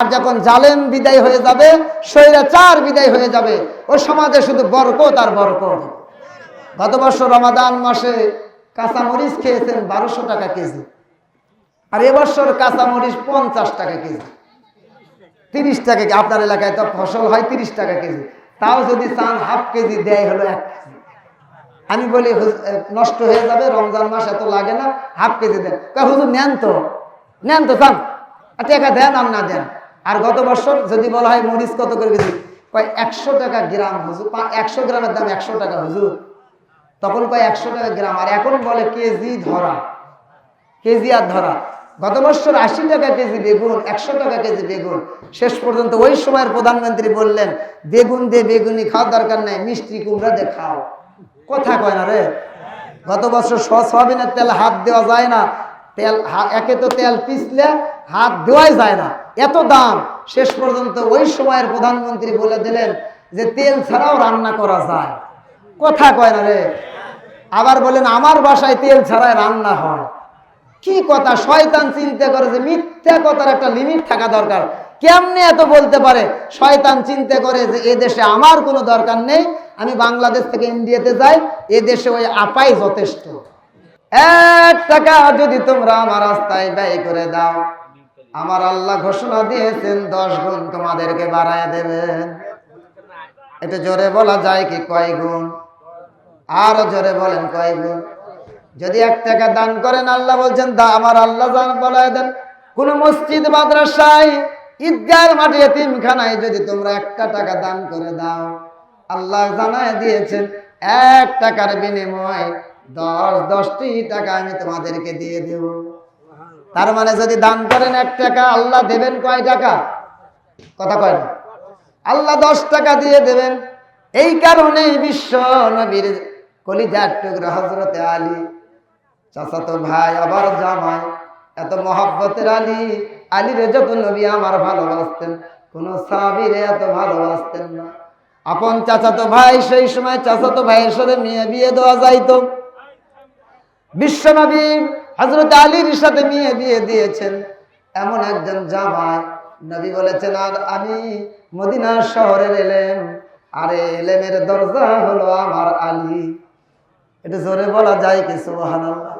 আর যখন জালেম বিদায় হয়ে যাবে স্বৈরাচার বিদায় হয়ে যাবে ও সমাজে শুধু বরকত আর বরকত। গত বছর রমাদান মাসে কাঁচামরিচ খেয়েছেন বারোশো টাকা কেজি। আর এবছর কাঁচামরিচ পঞ্চাশ টাকা কেজি। তিরিশ টাকা আপনার এলাকায় তো ফসল হয় তিরিশ টাকা কেজি। তাও যদি চান হাফ কেজি দেয় হলো এক কেজি। আমি বলি নষ্ট হয়ে যাবে রমজান মাস এত লাগে না হাফ কেজি দেন। কয়, হুজুর নেন তো। নেন তো চান। টাকা দেন আর না দেন। আর গত বছর যদি বলা হয় মরিচ কত করে কেজি? কয়, একশো টাকা গ্রাম, হুজুর। একশো গ্রামের দাম একশো টাকা, হুজুর। তখন কয়, একশো টাকা গ্রাম। আর এখন বলে কেজি ধরা। কেজি আর ধরা। গত বছর আশি টাকা কেজি বেগুন, একশো টাকা কেজি বেগুন। শেষ পর্যন্ত ওই সময়ের প্রধানমন্ত্রী বললেন, বেগুন দিয়ে বেগুনি খাওয়ার দরকার নাই, মিষ্টি কুমড়া দিয়ে খাও। কথা কয় না রে? গত বছর স- সয়াবিনের তেল হাত দেওয়া যায় না। তেল একে তো তেল পিছলে হাত দেওয়াই যায় না। এত দাম। শেষ পর্যন্ত ওই সময়ের প্রধানমন্ত্রী বলে দিলেন যে, তেল ছাড়াও রান্না করা যায়। কথা কয় না রে। আবার বলেন, আমার বাসায় তেল ছাড়াই রান্না হয়। কি কথা? শয়তান চিন্তা করে যে, মিথ্যা কথার একটা লিমিট থাকা দরকার। কেমনে এত বলতে পারে? শয়তান চিন্তা করে যে, এ দেশে আমার কোনো দরকার নেই, আমি বাংলাদেশ থেকে ইন্ডিয়াতে যাই, এ দেশে ওই আপাই যথেষ্ট। এক টাকা যদি তোমরা আমার রাস্তায় ব্যয় করে দাও আমার আল্লাহ ঘোষণা দিয়েছেন, দশ গুণ তোমাদেরকে বাড়ায় দেবেন। এটা জোরে বলা যায় কি কয় গুণ? আরও জোরে বলেন কয় গুণ? যদি এক টাকা দান করেন, আল্লাহ বলছেন, দা, আমার আল্লাহ বলায় দেন। কোন মসজিদ, মাদ্রাসায়, ঈদগার মাঠে, এতিমখানায় যদি তোমরা একটা টাকা দান করে দাও, আল্লাহ জানায় দিয়েছেন, এক টাকার বিনিময়ে দশ দশটি টাকা আমি তোমাদেরকে দিয়ে দেব। তার মানে যদি দান করেন এক টাকা, আল্লাহ দেবেন কয় টাকা? কথা কয় আল্লাহ দশ টাকা দিয়ে দেবেন। এই কারণেই বিশ্ব নবীর কলিজার টুকরা হজরতে আলী, চাচাতো ভাই, আবার জামাই, এত মহব্বতের আলী। আলীরে যত নবী আমার ভালোবাসতেন, কোন সাবিরে এত ভালোবাসতেন না। আপন চাচাতো ভাই, সেই সময় চাচাতো ভাইয়ের সাথে মেয়ে বিয়ে দেওয়া যাইতো। বিশ্বনবী হজরত আলীর সাথে মেয়ে বিয়ে দিয়েছেন। এমন একজন জামাই নবী বলেছেন, আর আমি মদিনার শহরের এলেম। আর এলেমের দরজা হলো আমার আলী। এটা জোরে বলা যায় কি, সুবহানাল্লাহ?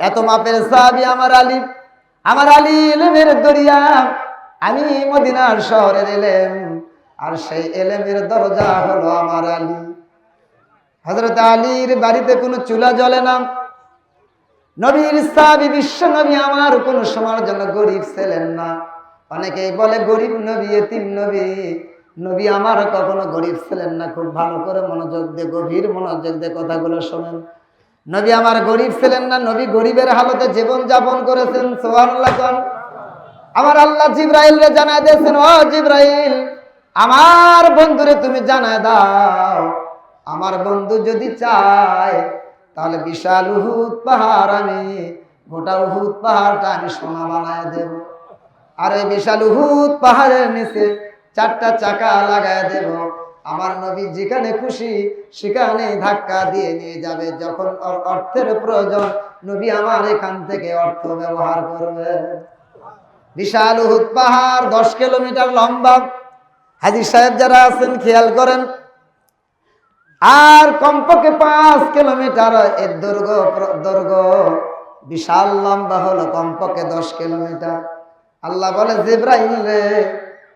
এত মাপের সাহাবী আমার আলী। আমার আলী এলেমের দরিয়া। আমি মদিনার শহরের এলেম। আর সেই এলেমের দরজা হলো আমার আলী। হজরত আলীর বাড়িতে কোনো চুলা জ্বলে না। নবীর সাহাবী বিশ্ব নবী আমার কোন সময়ের জন্য গরিব ছিলেন না। অনেকেই বলে গরিব নবী, এতিম নবী। নবী আমার কখনো গরিব ছিলেন না। খুব ভালো করে মনোযোগ দিয়ে, গভীর মনোযোগ দিয়ে কথাগুলো শোনেন। নবী আমার গরিব ছিলেন না, নবী গরিবের হালতে জীবন যাপন করেছেন কন। আমার আল্লাহ জিব্রাইল রে জানায় দিয়েছেন, ও জিব্রাইল, আমার বন্ধুরে তুমি জানায় দাও। আমার বন্ধু যদি চায় তাহলে বিশাল উহুদ পাহাড় আমি, গোটা উহুদ পাহাড়টা আমি সোনা বানায় দেব। আর এই বিশাল উহুদ পাহাড়ের নিচে চারটা চাকা লাগায় দেব। আমার নবী যেখানে খুশি সেখানে ধাক্কা দিয়ে নিয়ে যাবে। যখন অর্থের প্রয়োজন, নবী আমার এখান থেকে অর্থ ব্যবহার করবে। বিশাল উহুদ পাহাড় দশ কিলোমিটার লম্বা। হাজির সাহেব যারা আছেন, খেয়াল করেন আর কমপক্ষে পাঁচ কিলোমিটার এর প্র- দৈর্ঘ্য বিশাল লম্বা হলো কমপক্ষে দশ কিলোমিটার। আল্লাহ বলে জিব্রাহিম রে,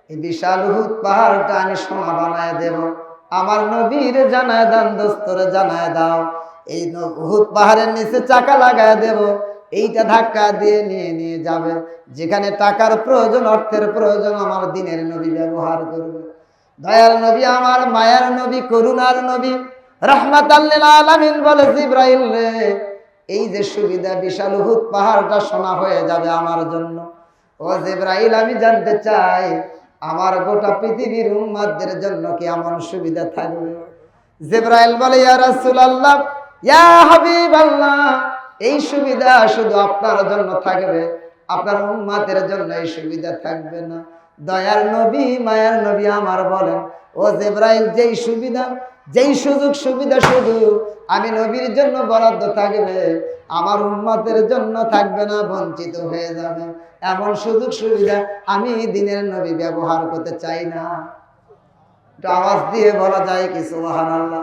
এই বিশাল উহুদ পাহাড়টা আমি সোনা বানায় দেব। আমার নবীর জানায় দান, দোস্তরে জানায় দাও। এই উহুদ পাহাড়ের নিচে চাকা লাগায় দেব। এইটা ধাক্কা দিয়ে নিয়ে নিয়ে যাবে। যেখানে টাকার প্রয়োজন, অর্থের প্রয়োজন, আমার দিনের নবী ব্যবহার করবে। দয়ার নবী, আমার মায়ার নবী, করুণার নবী। রহমাত বলে জিব্রাইল রে, এই যে সুবিধা বিশাল উহুদ পাহাড়টা সোনা হয়ে যাবে আমার জন্য। ও জিব্রাইল, আমি জানতে চাই, আমার গোটা পৃথিবীর উম্মাদের জন্য কি এমন সুবিধা থাকবে? জিব্রাইল বলে, ইয়া এই সুবিধা শুধু আপনার জন্য থাকবে, আপনার উম্মাদের জন্য এই সুবিধা থাকবে না। দয়ার নবী, মায়ার নবী আমার বলেন, ও জেব্রাইল, যেই সুবিধা, যেই সুযোগ সুবিধা শুধু আমি নবীর জন্য বরাদ্দ থাকবে, আমার উন্মতের জন্য থাকবে না, বঞ্চিত হয়ে যাবে। এমন সুযোগ সুবিধা আমি দিনের নবী ব্যবহার করতে চাই না। আওয়াজ দিয়ে বলা যায় কি সুবাহান আল্লাহ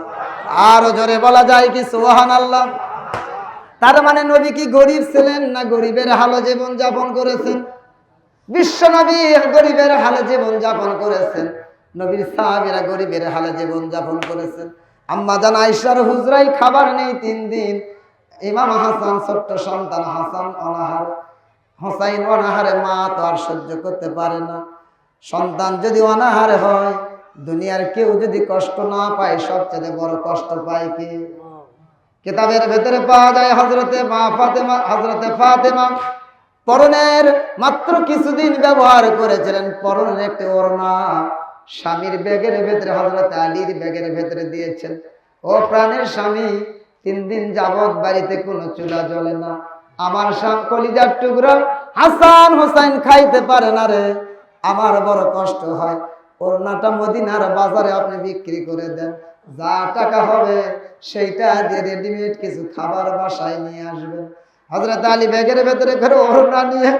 আরও জোরে বলা যায় কি সুবাহান আল্লাহ তার মানে নবী কি গরিব ছিলেন না গরিবের হালো জীবন যাপন করেছেন? বিশ্ব নবী গরিবের হালে জীবন যাপন করেছেন। নবীর সাহাবিরা গরিবের হালে জীবন যাপন করেছেন। আম্মা জান আইসার হুজরাই খাবার নেই তিন দিন। ইমাম হাসান ছোট্ট সন্তান হাসান অনাহার। হোসাইন অনাহারে মা তো আর সহ্য করতে পারে না। সন্তান যদি অনাহারে হয় দুনিয়ার কেউ যদি কষ্ট না পায় সবচেয়ে বড় কষ্ট পায় কি? কিতাবের ভেতরে পাওয়া যায় হজরতে মা ফাতেমা হজরতে ফাতেমা। পরনের মাত্র কিছুদিন ব্যবহার করেছিলেন। পরনের একটি ওড়না স্বামীর ব্যাগের ভেতরে হজরত আলীর ব্যাগের ভেতরে দিয়েছেন। ও প্রাণের স্বামী, তিন দিন যাবৎ বাড়িতে কোনো চুলা জ্বলে না। আমার স্বাম কলিজার টুকরো হাসান হোসাইন খাইতে পারে না রে। আমার বড় কষ্ট হয়। ওড়নাটা মদিনার বাজারে আপনি বিক্রি করে দেন। যা টাকা হবে, সেইটা দিয়ে রেডিমেড কিছু খাবার বাসায় নিয়ে আসবেন। হজরত আলী ব্যাগের ভেতরে করে ওড়না নিয়ে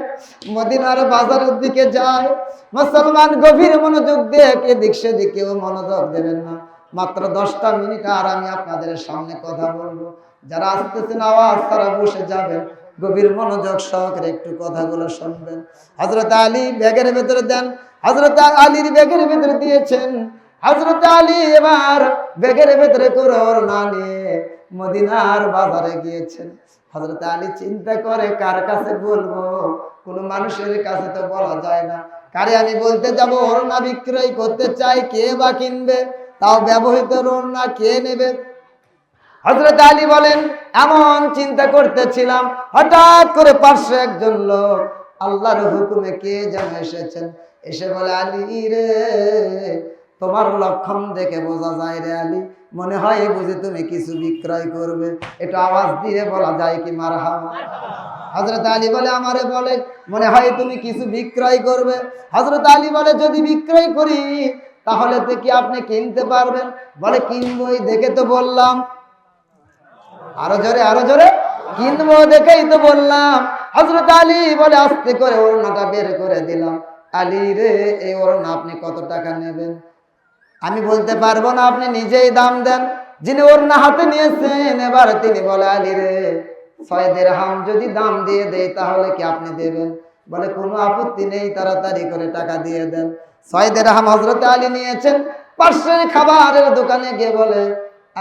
মদিনার বাজারের দিকে যায়। মুসলমান গভীর মনোযোগ দিয়ে এদিক সেদিকেও মনোযোগ দেবেন না। মাত্র দশটা মিনিট আর আমি আপনাদের সামনে কথা বলব। যারা আসতেছেন আওয়াজ, তারা বসে যাবেন। গভীর মনোযোগ সহকারে একটু কথাগুলো শুনবেন। হজরত আলী ব্যাগের ভেতরে দেন। হজরত আলীর ব্যাগের ভেতরে দিয়েছেন। হজরত আলী এবার ব্যাগের ভেতরে করে ওর নিয়ে মদিনার বাজারে গিয়েছেন। হজরত আলী চিন্তা করে, কার কাছে বলব? কোনো মানুষের কাছে তো বলা যায় না। কারে আমি বলতে যাব? ওড়না বিক্রয় করতে চাই কে বা কিনবে? তাও ব্যবহৃত ওড়না কে নেবে? হজরত আলী বলেন, এমন চিন্তা করতেছিলাম, হঠাৎ করে পার্শ্বে একজন লোক আল্লাহর হুকুমে কে যেন এসেছেন? এসে বলে, আলী রে, তোমার লক্ষণ দেখে বোঝা যায় রে আলী। মনে হয় বুঝি তুমি কিছু বিক্রয় করবে। একটু আওয়াজ দিয়ে বলা যায় কি মার হজরত আলী বলে, আমারে বলে, মনে হয় তুমি কিছু বিক্রয় করবে। হজরত আলী বলে, যদি বিক্রয় করি, তাহলে তো কি আপনি কিনতে পারবেন? বলে, কিনবই দেখে তো বললাম। আরও জোরে আরও জোরে, কিনবো দেখেই তো বললাম। হজরত আলী বলে, আস্তে করে ওড়নাটা বের করে দিলাম। আলী রে, এই ওড়না আপনি কত টাকা নেবেন? আমি বলতে পারব না, আপনি নিজেই দাম দেন। যিনি ওড়না হাতে নিয়েছেন, এবার তিনি বলে, আলি রে, ছয় দেড় হাম যদি দাম দিয়ে দেয় তাহলে কি আপনি দেবেন? বলে, কোনো আপত্তি নেই, তাড়াতাড়ি করে টাকা দিয়ে দেন। ছয় দেড় হাম হজরত আলী নিয়েছেন, পার্শ্বের খাবারের দোকানে গিয়ে বলে,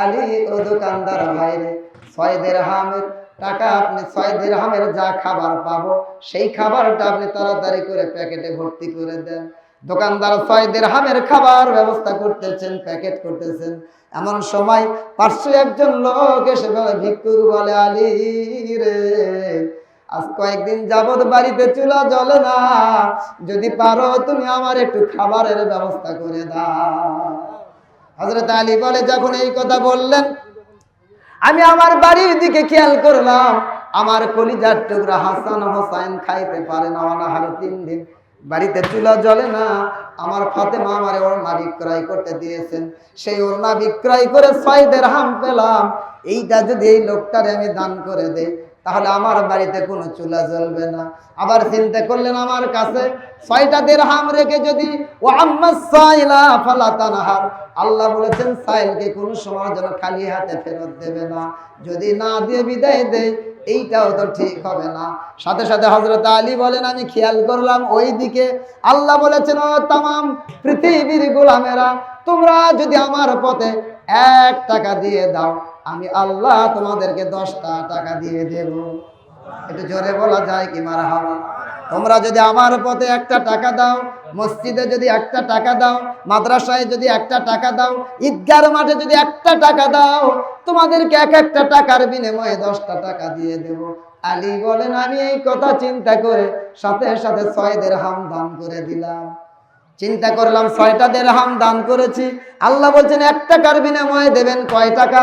আলী, ও দোকানদার ভাইরে ছয় দেড় হামের টাকা আপনি, ছয় দেড় হামের যা খাবার পাবো, সেই খাবারটা আপনি তাড়াতাড়ি করে প্যাকেটে ভর্তি করে দেন। দোকানদার ছয় দেড় হামের খাবার ব্যবস্থা করতেছেন, প্যাকেট করতেছেন। এমন সময় পার্শ্ব একজন লোক এসে বলে ভিক্ষুক বলে, আলী রে, আজ কয়েকদিন যাবত বাড়িতে চুলা জ্বলে না। যদি পারো তুমি আমার একটু খাবারের ব্যবস্থা করে দাও। হজরত আলী বলে, যখন এই কথা বললেন, আমি আমার বাড়ির দিকে খেয়াল করলাম, আমার কলিজার টুকরা হাসান হোসাইন খাইতে পারে না, অনাহারে তিন দিন বাড়িতে চুলা জ্বলে না, আমার ফাতেমা আমার ওড়না বিক্রয় করতে দিয়েছেন। সেই ওড়না বিক্রয় করে ছয় হাম পেলাম। এইটা যদি এই লোকটারে আমি দান করে দেই, তাহলে আমার বাড়িতে কোনো চুলা জ্বলবে না। আবার চিন্তা করলেন আমার কাছে, ছয়টা হাম রেখে যদি ও তানহার, আল্লাহ বলেছেন, সাইলকে কোনো সময় যেন খালি হাতে ফেরত দেবে না। যদি না দিয়ে বিদায় দেয় এইটাও তো ঠিক হবে না। সাথে সাথে হজরত আলী বলেন, আমি খেয়াল করলাম ওই দিকে আল্লাহ বলেছেন তাম পৃথিবীর গোলামেরা, তোমরা যদি আমার পথে এক টাকা দিয়ে দাও, আমি আল্লাহ তোমাদেরকে দশটা টাকা দিয়ে দেব। এটা জোরে বলা যায় কি মারা হাওয়া তোমরা যদি আমার পথে একটা টাকা দাও, মসজিদে যদি একটা টাকা দাও, মাদ্রাসায় যদি একটা টাকা দাও, ঈদগার মাঠে যদি একটা টাকা দাও, তোমাদেরকে এক একটা টাকার বিনিময়ে দশটা টাকা দিয়ে দেব। আলী বলেন, আমি এই কথা চিন্তা করে সাথে সাথে ছয়দের হাম দান করে দিলাম। চিন্তা করলাম ছয়টা দের হাম দান করেছি। আল্লাহ বলছেন, এক টাকার বিনিময়ে দেবেন কয় টাকা?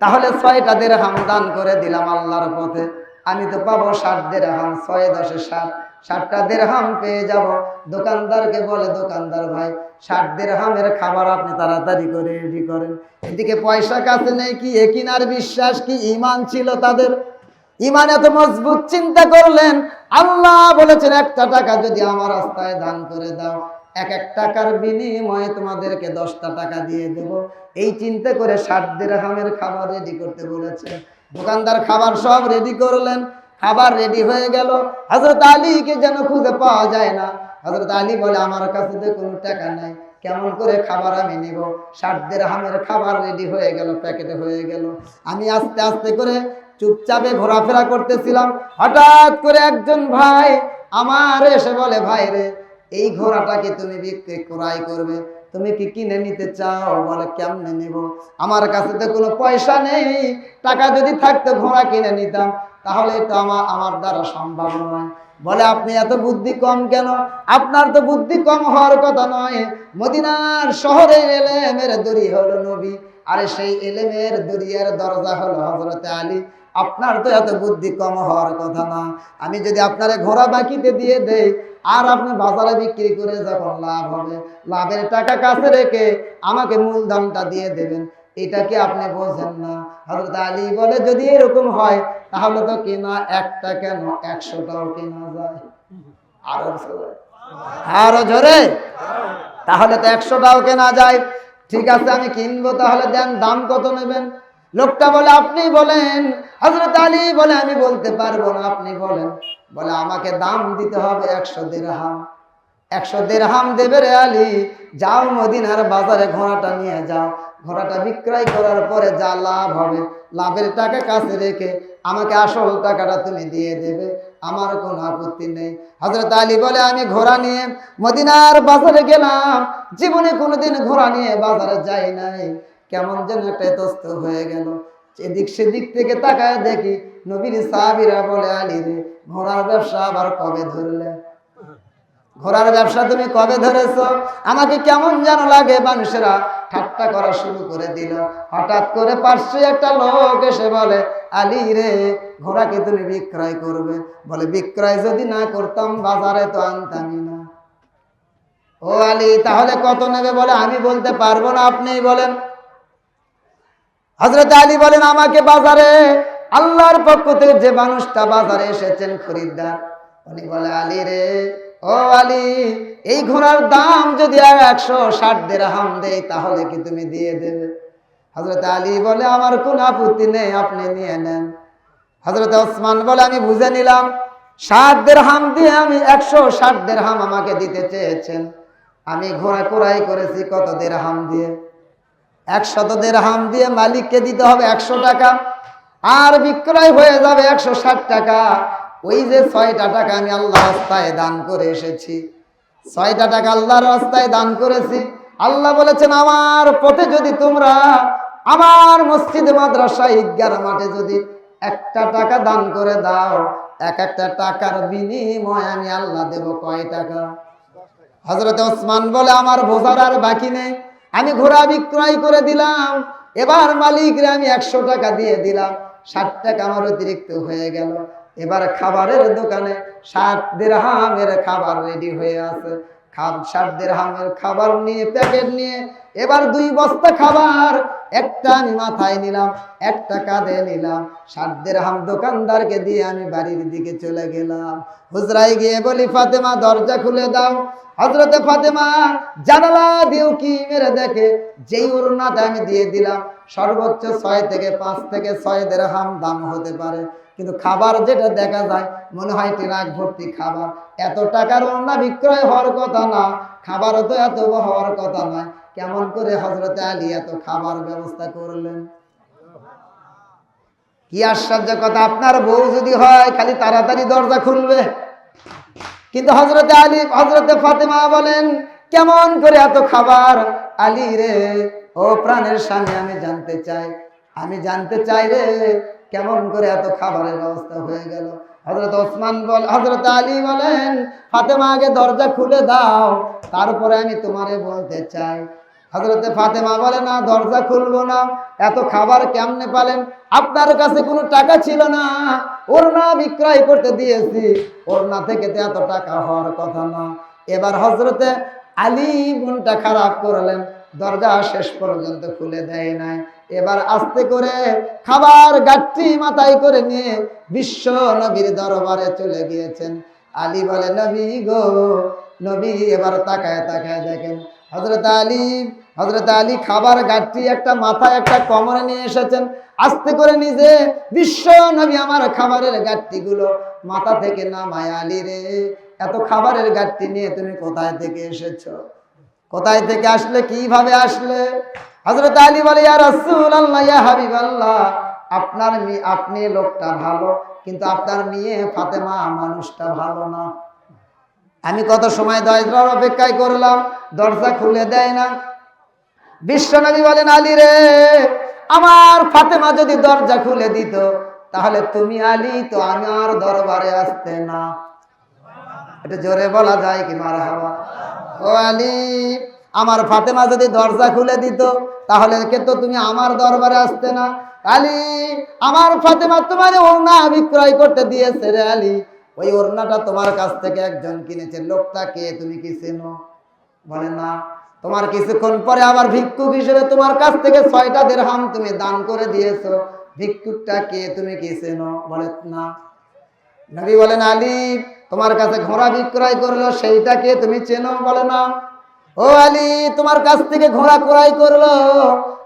তাহলে ছয়টা দের হাম দান করে দিলাম আল্লাহর পথে। আমি তো পাবো ষাট দের হাম ছয় দশে ষাট। ষাটটা দেড়হাম পেয়ে যাব। দোকানদারকে বলে, দোকানদার ভাই, ষাট দেড়হামের খাবার আপনি তাড়াতাড়ি করে রেডি করেন। এদিকে পয়সা কাছে নেই কি? একিনার বিশ্বাস কি? ইমান ছিল তাদের। ইমান এত মজবুত চিন্তা করলেন। আল্লাহ বলেছেন, একটা টাকা যদি আমার রাস্তায় দান করে দাও, এক এক টাকার বিনিময়ে তোমাদেরকে দশটা টাকা দিয়ে দেব। এই চিন্তা করে ষাট দেড়হামের খাবার রেডি করতে বলেছেন। দোকানদার খাবার সব রেডি করলেন, খাবার রেডি হয়ে গেল। হজরত আলীকে যেন খুঁজে পাওয়া যায় না। হজরত আলী বলে, আমার কাছে তো কোনো টাকা নাই, কেমন করে খাবার আমি নিব? ষাট দেড়হামের খাবার রেডি হয়ে গেল, প্যাকেটে হয়ে গেল। আমি আস্তে আস্তে করে চুপচাপে ঘোরাফেরা করতেছিলাম। হঠাৎ করে একজন ভাই আমার এসে বলে, ভাই রে, এই ঘোড়াটাকে তুমি বিক্রি ক্রয় করবে? তুমি কি কিনে নিতে চাও? বলে, কেমনে নেব? আমার কাছে তো কোনো পয়সা নেই। টাকা যদি থাকতো ঘোড়া কিনে নিতাম। তাহলে তো আমার আমার দ্বারা সম্ভব নয়। বলে, আপনি এত বুদ্ধি কম কেন? আপনার তো বুদ্ধি কম হওয়ার কথা নয়। মদিনার শহরে এলেমের দড়ি হলো নবী। আরে, সেই এলেমের দরিয়ার দরজা হলো হজরতে আলী। আপনার তো এত বুদ্ধি কম হওয়ার কথা না। আমি যদি আপনারে ঘোড়া বাকিতে দিয়ে দেই আর আপনি বাজারে বিক্রি করে যখন লাভ হবে, লাভের টাকা কাছে রেখে আমাকে মূলধনটা দিয়ে দেবেন, এটা কি আপনি বোঝেন না? হজরত আলী বলে, যদি এরকম হয়, তাহলে তো কেনা একটা কেন? একশোটাও কেনা যায়। আরও। আরও জোরে? তাহলে তো একশোটাও কেনা যায়। ঠিক আছে, আমি কিনবো, তাহলে দেন, দাম কত নেবেন? লোকটা বলে, আপনি বলেন। হজরত আলী বলে, আমি বলতে পারব না, আপনি বলেন। বলে, আমাকে দাম দিতে হবে একশো দেড়হাম। একশো দেড়হাম দেবে রে আলী, যাও মদিনার বাজারে ঘোড়াটা নিয়ে যাও। ঘোড়াটা বিক্রয় করার পরে যা লাভ হবে, লাভের টাকা কাছে রেখে আমাকে আসল টাকাটা তুমি দিয়ে দেবে, আমার কোনো আপত্তি নেই। হজরত আলী বলে, আমি ঘোড়া নিয়ে মদিনার বাজারে গেলাম, জীবনে কোনোদিন ঘোড়া নিয়ে বাজারে যাই নাই। কেমন যেন একটা তস্ত হয়ে গেল। এদিক সেদিক থেকে তাকায় দেখি নবীর সাহাবিরা বলে, আলী রে ঘোড়ার ব্যবসা আবার কবে ধরলে? ঘোড়ার ব্যবসা তুমি কবে ধরেছ? আমাকে কেমন যেন লাগে মানুষেরা ঠাট্টা করা শুরু করে দিল। হঠাৎ করে পার্শ্বে একটা লোক এসে বলে, আলী রে, ঘোড়াকে তুমি বিক্রয় করবে। বলে, বিক্রয় যদি না করতাম বাজারে তো আনতামই না। ও আলী, তাহলে কত নেবে বলে আমি বলতে পারব না, আপনিই বলেন। হজরত আলী বলেন, আমাকে বাজারে আল্লাহর পক্ষ থেকে যে মানুষটা বাজারে এসেছেন খরিদ্দার, উনি বলে, আলী রে, ও আলী, এই ঘোড়ার দাম যদি আর একশো ষাট দেড়হাম দেয়, তাহলে কি তুমি দিয়ে দেবে? হজরত আলী বলে, আমার কোন আপত্তি নেই, আপনি নিয়ে নেন। হজরত ওসমান বলে, আমি বুঝে নিলাম, ষাট দেড়হাম দিয়ে আমি একশো ষাট দেড়হাম আমাকে দিতে চেয়েছেন। আমি ঘোড়া কোড়াই করেছি কত দেড়হাম দিয়ে? একশত দেড়হাম দিয়ে মালিককে দিতে হবে একশো টাকা। আর বিক্রয় হয়ে যাবে একশো ষাট টাকা। ওই যে ছয়টা টাকা আমি আল্লাহ রাস্তায় দান করে এসেছি। ছয়টা টাকা আল্লাহর রাস্তায় দান করেছি। আল্লাহ বলেছেন, আমার পথে যদি তোমরা আমার মসজিদ, মাদ্রাসা, ঈদগার মাঠে যদি একটা টাকা দান করে দাও, এক একটা টাকার বিনিময় আমি আল্লাহ দেব কয় টাকা? হজরত ওসমান বলে, আমার ভোজার আর বাকি নেই। আমি ঘোড়া বিক্রয় করে দিলাম। এবার মালিকরে আমি একশো টাকা দিয়ে দিলাম। ষাট টাকা আমার অতিরিক্ত হয়ে গেল। এবার খাবারের দোকানে ষাট দেড়হামের খাবার রেডি হয়ে আছে। খাব ষাট দেড়হামের খাবার নিয়ে, প্যাকেট নিয়ে এবার দুই বস্তা খাবার। একটা আমি মাথায় নিলাম, একটা কাঁধে নিলাম। ষাট দেড়হাম দোকানদারকে দিয়ে আমি বাড়ির দিকে চলে গেলাম। হুজরাই গিয়ে বলি, ফাতেমা, দরজা খুলে দাও। হজরতে ফাতেমা জানালা দিয়েও কি মেরে দেখে? যেই ওড়নাটা আমি দিয়ে দিলাম, সর্বোচ্চ ছয় থেকে পাঁচ থেকে ছয় দেড় হাম দাম হতে পারে। কিন্তু খাবার যেটা দেখা যায়, মনে হয় ট্রাক ভর্তি খাবার। এত টাকার ওড়না বিক্রয় হওয়ার কথা না, খাবারও তো এত হওয়ার কথা নয়। কেমন করে হজরতে আলী এত খাবার ব্যবস্থা করলেন? কি আশ্চর্য কথা, আপনার বউ যদি হয়, খালি তাড়াতাড়ি দরজা খুলবে। কিন্তু হজরতে আলী হজরতে ফাতেমা বলেন, কেমন করে এত খাবার? আলী রে, ও প্রাণের স্বামী, আমি জানতে চাই, আমি জানতে চাই রে, কেমন করে এত খাবারের ব্যবস্থা হয়ে গেল? হজরত ওসমান বল হজরত আলী বলেন, ফাতেমা, আগে দরজা খুলে দাও, তারপরে আমি তোমারে বলতে চাই। হজরতে ফাতেমা বলে, না, দরজা খুলবো না। এত খাবার কেমনে পালেন? আপনার কাছে কোনো টাকা ছিল না। ওড়না বিক্রয় করতে দিয়েছি। ওড়না থেকে তো এত টাকা হওয়ার কথা না। এবার হজরতে আলী মনটা খারাপ করলেন। দরজা শেষ পর্যন্ত খুলে দেয় নাই। এবার আস্তে করে খাবার গাঠি মাথায় করে নিয়ে বিশ্ব নবীর দরবারে চলে গিয়েছেন। আলী বলে, নবী গো, নবী এবার তাকায় তাকায় দেখেন। হজরত আলী হজরত আলী খাবার গাঠি একটা মাথায় একটা কমরে নিয়ে এসেছেন। আস্তে করে নিজে, বিশ্ব নবী আমার খাবারের গাঠটি গুলো মাথা থেকে নামায়, আলী রে, এত খাবারের গাঠটি নিয়ে তুমি কোথায় থেকে এসেছ? কোথায় থেকে আসলে, কীভাবে আসলে? হজরত আলী বলে, ইয়া রাসূলুল্লাহ, ইয়া হাবিবাল্লাহ, আপনার মেয়ে আপনি লোকটা ভালো, কিন্তু আপনার মেয়ে ফাতেমা মানুষটা ভালো না। আমি কত সময় দরজার অপেক্ষায় করলাম, দরজা খুলে দেয় না বিশ্বনবী বলেন, আলী রে, আমার ফাতেমা যদি দরজা খুলে দিত, তাহলে তুমি আলী, তো আমার দরবারে আসতে না। এটা জোরে বলা যায় কি মার ও আলী, আমার ফাতেমা যদি দরজা খুলে দিত, তাহলে কে তো তুমি আমার দরবারে আসতে না? আলী, আমার ফাতেমা তোমার ওড়না বিক্রয় করতে দিয়েছে রে আলী। ওই ওড়নাটা তোমার কাছ থেকে একজন কিনেছে। লোকটা কে তুমি কি চেনো? বলে, না। তোমার কিছুক্ষণ পরে আবার ভিক্ষুক হিসেবে তোমার কাছ থেকে ছয়টা দেড়হাম তুমি দান করে দিয়েছ। ভিক্ষুকটা কে? তুমি কি চেনো? বলে না। নবী বলেন, আলী, তোমার কাছে ঘোড়া বিক্রয় করল সেইটাকে তুমি চেনো? বলে না। ও আলী, তোমার কাছ থেকে ঘোড়া ক্রয় করল,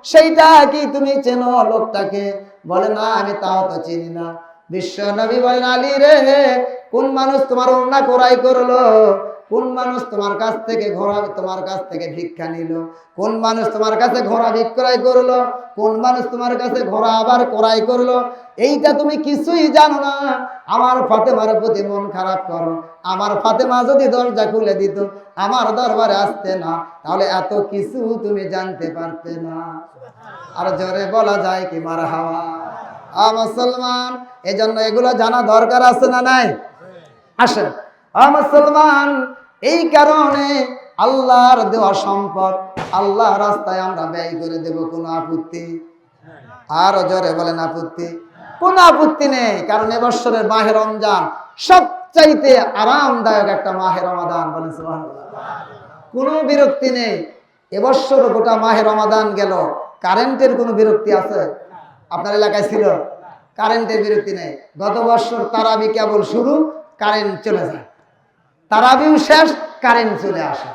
সেইটা কি তুমি চেনো লোকটাকে? বলে না, আমি তাও তো চিনি না। বিশ্ব নবী বলেন, আলী রে, কোন মানুষ তোমার ওড়না ক্রয় করল? কোন মানুষ তোমার কাছ থেকে ঘোড়া, তোমার কাছ থেকে ভিক্ষা নিল? কোন মানুষ তোমার কাছে ঘোড়া বিক্রয় করল? কোন মানুষ তোমার কাছে ঘোড়া আবার ক্রয় করল? এইটা তুমি কিছুই জানো না। আমার ফাতেমার প্রতি মন খারাপ করো। আমার ফাতেমা যদি দরজা খুলে দিত, আমার দরবারে আসতে না। তাহলে এত কিছু তুমি জানতে পারতে না। আর জোরে বলা যায় কি মার হাওয়া আ মুসলমান, এজন্য এগুলো জানা দরকার আছে না নাই? আসেন আ মুসলমান, এই কারণে আল্লাহর দেওয়া সম্পদ আল্লাহ রাস্তায় আমরা ব্যয় করে দেব, কোনো আপত্তি? আরও জোরে বলেন আপত্তি। কোন আপত্তি নেই, কারণ এবছরের মাহে রমজান সবচাইতে আরামদায়ক একটা মাহে রমাদান, বলেন কোনো বিরক্তি নেই, এবছর গোটা মাহে রমাদান গেল, কারেন্টের কোনো বিরক্তি আছে? আপনার এলাকায় ছিল? কারেন্টের বিরক্তি নেই। গত বছর তারাবি কেবল শুরু কারেন্ট চলে যায়। তারাবিও শেষ কারেন্ট চলে আসে।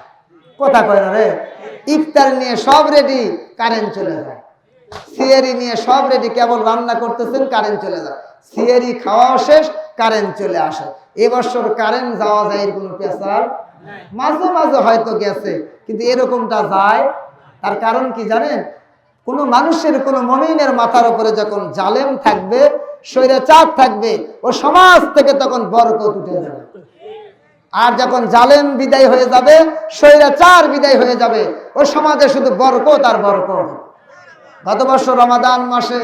কথা কয় না রে? ইফতার নিয়ে সব রেডি কারেন্ট চলে যায়। সিয়ারি নিয়ে সব রেডি কেবল রান্না করতেছেন কারেন্ট চলে যায়। সিয়ারি খাওয়াও শেষ কারেন্ট চলে আসে। এবছর কারেন্ট যাওয়া যায় এর কোনো পেশার? মাঝে মাঝে হয়তো গেছে কিন্তু এরকমটা যায়। তার কারণ কি জানেন? কোন মানুষের, কোন মমিনের মাথার উপরে যখন জালেম থাকবে, স্বৈরাচার থাকবে, ও সমাজ থেকে তখন বরকত উঠে যাবে। আর যখন জালেম বিদায় হয়ে যাবে, স্বৈরাচার বিদায় হয়ে যাবে, ও সমাজে শুধু বরকত আর বরকত। গত বছর রমাদান মাসে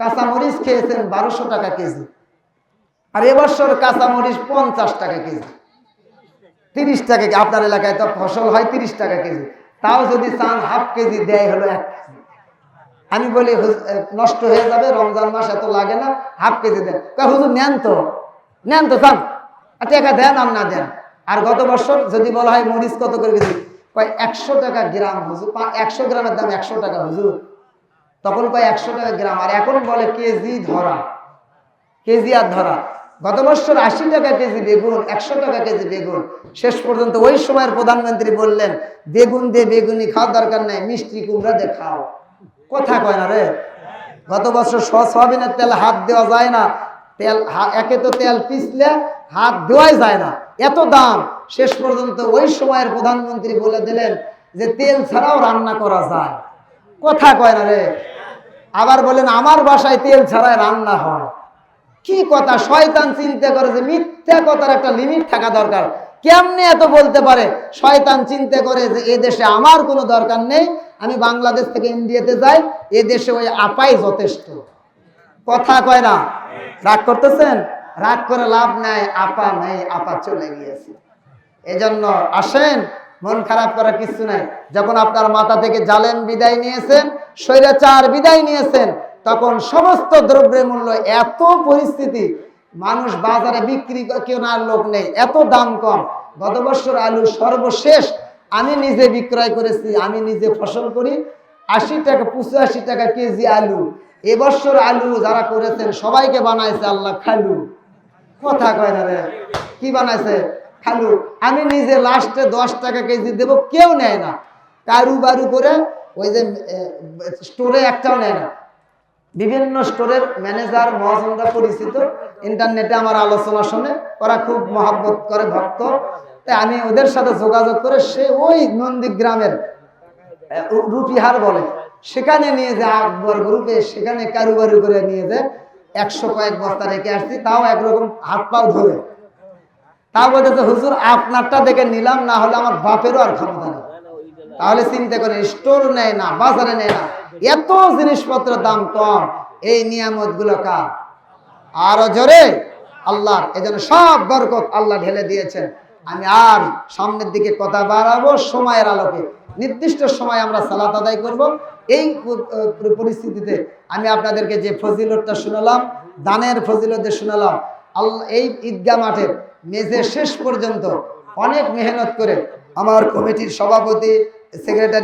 কাঁচামরিচ খেয়েছেন বারোশো টাকা কেজি। আর এবছর কাঁচামরিচ পঞ্চাশ টাকা কেজি। তিরিশ টাকা আপনার এলাকায় তো ফসল হয় তিরিশ টাকা কেজি। তাও যদি চান হাফ কেজি দেয় হলো এক কেজি। আমি বলি নষ্ট হয়ে যাবে, রমজান মাস এত লাগে না, হাফ কেজি দেন। হুজুর, নেন তো নেন তো চান টাকা দেন আর না দেন। আর গত বছর যদি বলা হয় মরিচ কত করে কেজি? কয়, একশো টাকা গ্রাম, হুজুর একশো গ্রামের দাম একশো টাকা, হুজুর। তখন কয়, একশো টাকা গ্রাম। আর এখন বলে, কেজি ধরা, কেজি আর ধরা। গত বছর আশি টাকা কেজি বেগুন, একশো টাকা কেজি বেগুন। শেষ পর্যন্ত ওই সময়ের প্রধানমন্ত্রী বললেন, বেগুন দিয়ে বেগুনি খাওয়ার দরকার নাই, মিষ্টি কুমড়া দিয়ে খাও। কথা কয় না রে? গত বছর সয়াবিনের তেল হাত দেওয়া যায় না। তেল একে তো তেল পিছলে হাত দেওয়াই যায় না। এত দাম। শেষ পর্যন্ত ওই সময়ের প্রধানমন্ত্রী বলে দিলেন যে তেল ছাড়াও রান্না করা যায়। কথা কয় না রে? আবার বলেন, আমার বাসায় তেল ছাড়াই রান্না হয়। কি কথা? শয়তান চিন্তা করে যে মিথ্যা কথার একটা লিমিট থাকা দরকার। কেমনে এত বলতে পারে? শয়তান চিন্তা করে যে এ দেশে আমার কোনো দরকার নেই, আমি বাংলাদেশ থেকে ইন্ডিয়াতে যাই, এ দেশে ওই আপাই যথেষ্ট। কথা কয় না? রাগ করতেছেন? রাগ করে লাভ নাই, আপা নেই, আপা চলে গিয়েছে। এজন্য আসেন, মন খারাপ করার কিছু নাই। যখন আপনার মাথা থেকে জালেম বিদায় নিয়েছেন, স্বৈরাচার বিদায় নিয়েছেন, তখন সমস্ত দ্রব্যের মূল্য এত পরিস্থিতি মানুষ বাজারে বিক্রি কেনার লোক নেই, এত দাম কম। গত বছর আলু সর্বশেষ আমি নিজে বিক্রয় করেছি, আমি নিজে ফসল করি, আশি টাকা, পঁচাশি টাকা কেজি আলু। এবছর আলু যারা করেছেন, সবাইকে বানাইছে আল্লাহ খালু। কথা কয় না রে? কি বানাইছে? খালু। আমি নিজে লাস্টে দশ টাকা কেজি দেব, কেউ নেয় না। কারু বারু করে ওই যে স্টোরে একটাও নেয় না। বিভিন্ন স্টোরের ম্যানেজার মহাজনরা পরিচিত। ইন্টারনেটে আমার আলোচনা শুনে ওরা খুব মহাব্বত করে ভক্ত। তাই আমি ওদের সাথে যোগাযোগ করে সে ওই নন্দীগ্রামের রুপিহার বলে, সেখানে নিয়ে যে আকবর গ্রুপে, সেখানে কারুবারু করে নিয়ে যে একশো কয়েক বস্তা রেখে আসছি, তাও একরকম হাত পাও ধরে। তা বলতেছে, হুজুর, আপনারটা দেখে নিলাম, না হলে আমার বাপেরও আর ক্ষমতা নেই। তাহলে চিন্তা করে স্টোর নেয় না, বাজারে নেয় না। এত জিনিসপত্রের দাম কম। এই নিয়ামতগুলো কার? আরও জোরে আল্লাহর। এজন্য সব বরকত আল্লাহ ঢেলে দিয়েছেন। আমি আর সামনের দিকে কথা বাড়াবো সময়ের আলোকে। নির্দিষ্ট সময় আমরা সালাত আদায় করব। এই পরিস্থিতিতে আমি আপনাদেরকে যে ফজিলতটা শুনালাম, দানের ফজিলত শুনালাম, আল্লাহ এই ঈদগাহ মাঠের মেঝে শেষ পর্যন্ত অনেক মেহনত করে আমার কমিটির সভাপতি, সেক্রেটারি